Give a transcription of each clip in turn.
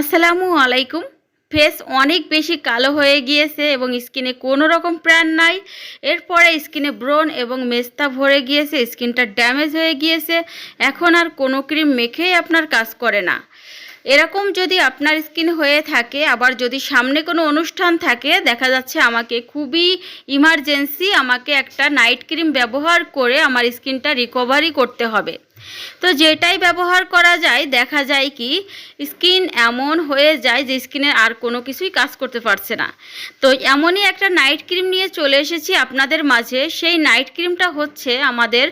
আসসালামু আলাইকুম। ফেস অনেক বেশি কালো হয়ে গিয়েছে এবং স্কিনে কোনো রকম প্রাণ নাই। এরপরে স্কিনে ব্রণ এবং মেস্তা ভরে গিয়েছে, স্কিনটা ড্যামেজ হয়ে গিয়েছে। এখন আর কোনো ক্রিম মেখেই আপনার কাজ করে না। এরকম যদি আপনার স্কিন হয়ে থাকে, আবার যদি সামনে কোনো অনুষ্ঠান থাকে, দেখা যাচ্ছে আমাকে খুবই ইমার্জেন্সি, আমাকে একটা নাইট ক্রিম ব্যবহার করে আমার স্কিনটা রিকভারি করতে হবে। তো যেটাই ব্যবহার করা যায়, দেখা যায় কি, স্কিন এমন হয়ে যায় যে স্কিনের আর কোনো কিছুই কাজ করতে পারছে না। তো এমনই একটা নাইট ক্রিম নিয়ে চলে এসেছি আপনাদের মাঝে। সেই নাইট ক্রিমটা হচ্ছে আমাদের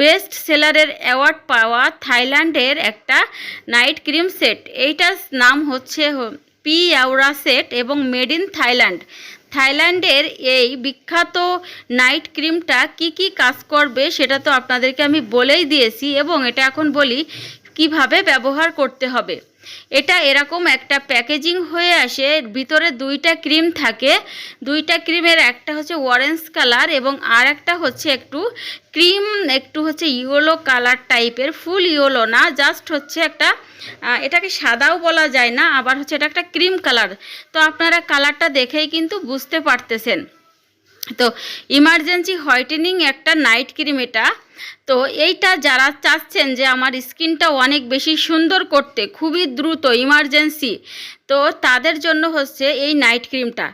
বেস্ট সেলারের অ্যাওয়ার্ড পাওয়া থাইল্যান্ডের একটা নাইট ক্রিম সেট। এইটার নাম হচ্ছে পি আউরা সেট এবং মেড ইন থাইল্যান্ড। থাইল্যান্ডের এই বিখ্যাত নাইট ক্রিমটা কি কি কাজ করবে সেটা তো আপনাদেরকে আমি বলেই দিয়েছি এবং এটা এখন বলি কীভাবে ব্যবহার করতে হবে। এটা এরকম একটা প্যাকেজিং হয়ে আসে, ভিতরে দুইটা ক্রিম থাকে। দুইটা ক্রিমের একটা হচ্ছে অরেঞ্জ কালার এবং আর একটা হচ্ছে একটু ক্রিম, একটু হচ্ছে ইয়েলো কালার টাইপের ফুল ইয়েলো না জাস্ট হচ্ছে একটা এটাকে সাদাও বলা যায় না, আবার হচ্ছে এটা একটা ক্রিম কালার তো আপনারা কালারটা দেখেই কিন্তু বুঝতে পারতেছেন। তো ইমার্জেন্সি হোয়াইটেনিং একটা নাইট ক্রিম এটা। তো এইটা যারা চাচ্ছেন যে আমার স্কিনটা অনেক বেশি সুন্দর করতে, খুবই দ্রুত ইমার্জেন্সি তো তাদের জন্য হচ্ছে এই নাইট ক্রিমটা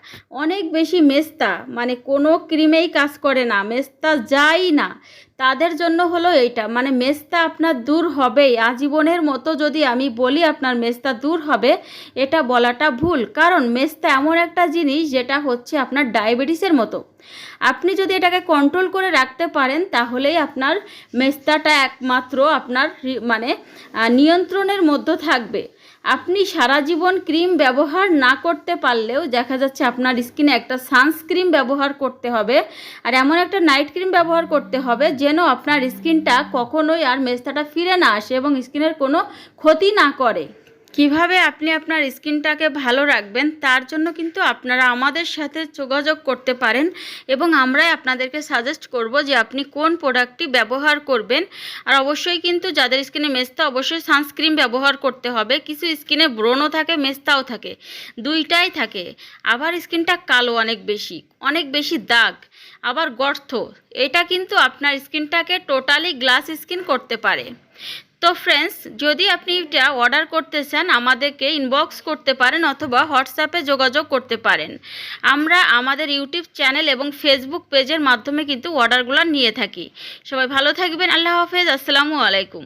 অনেক বেশি মেস্তা মানে কোনো ক্রিমেই কাজ করে না, মেস্তা যায় না, তাদের জন্য হলো এইটা। মানে মেস্তা আপনার দূর হবেই, আজীবনের মতো যদি আমি বলি আপনার মেস্তা দূর হবে, এটা বলাটা ভুল। কারণ মেস্তা এমন একটা জিনিস যেটা হচ্ছে আপনার ডায়াবেটিসের মতো। আপনি যদি এটাকে কন্ট্রোল করে রাখতে পারেন, তাহলেই আপনার মেস্তাটা একমাত্র আপনার মানে নিয়ন্ত্রণের মধ্যে থাকবে। আপনি সারা জীবন ক্রিম ব্যবহার না করতে পারলেও দেখা যাচ্ছে আপনার স্কিনে একটা সানস্ক্রিম ব্যবহার করতে হবে আর এমন একটা নাইট ক্রিম ব্যবহার করতে হবে যেন আপনার স্কিনটা কখনোই আর মেস্তাটা ফিরে না আসে এবং স্কিনের কোনো ক্ষতি না করে। কীভাবে আপনি আপনার স্কিনটাকে ভালো রাখবেন, তার জন্য কিন্তু আপনারা আমাদের সাথে যোগাযোগ করতে পারেন এবং আমরাই আপনাদেরকে সাজেস্ট করব যে আপনি কোন প্রোডাক্টটি ব্যবহার করবেন। আর অবশ্যই কিন্তু যাদের স্কিনে মেস্তা, অবশ্যই সানস্ক্রিন ব্যবহার করতে হবে। কিছু স্কিনে ব্রণও থাকে, মেস্তাও থাকে, দুইটাই থাকে। আবার স্কিনটা কালো অনেক বেশি অনেক বেশি দাগ, আবার গর্ত, এটা কিন্তু আপনার স্কিনটাকে টোটালি গ্লাস স্কিন করতে পারে। তো ফ্রেন্ডস যদি আপনি এটা অর্ডার করতে চান, আমাদেরকে ইনবক্স করতে পারেন অথবা হোয়াটসঅ্যাপে যোগাযোগ করতে পারেন। আমরা আমাদের ইউটিউব চ্যানেল এবং ফেসবুক পেজের মাধ্যমে কিন্তু অর্ডারগুলো নিয়ে থাকি। সবাই ভালো থাকবেন, আল্লাহ হাফেজ, আসসালামু আলাইকুম।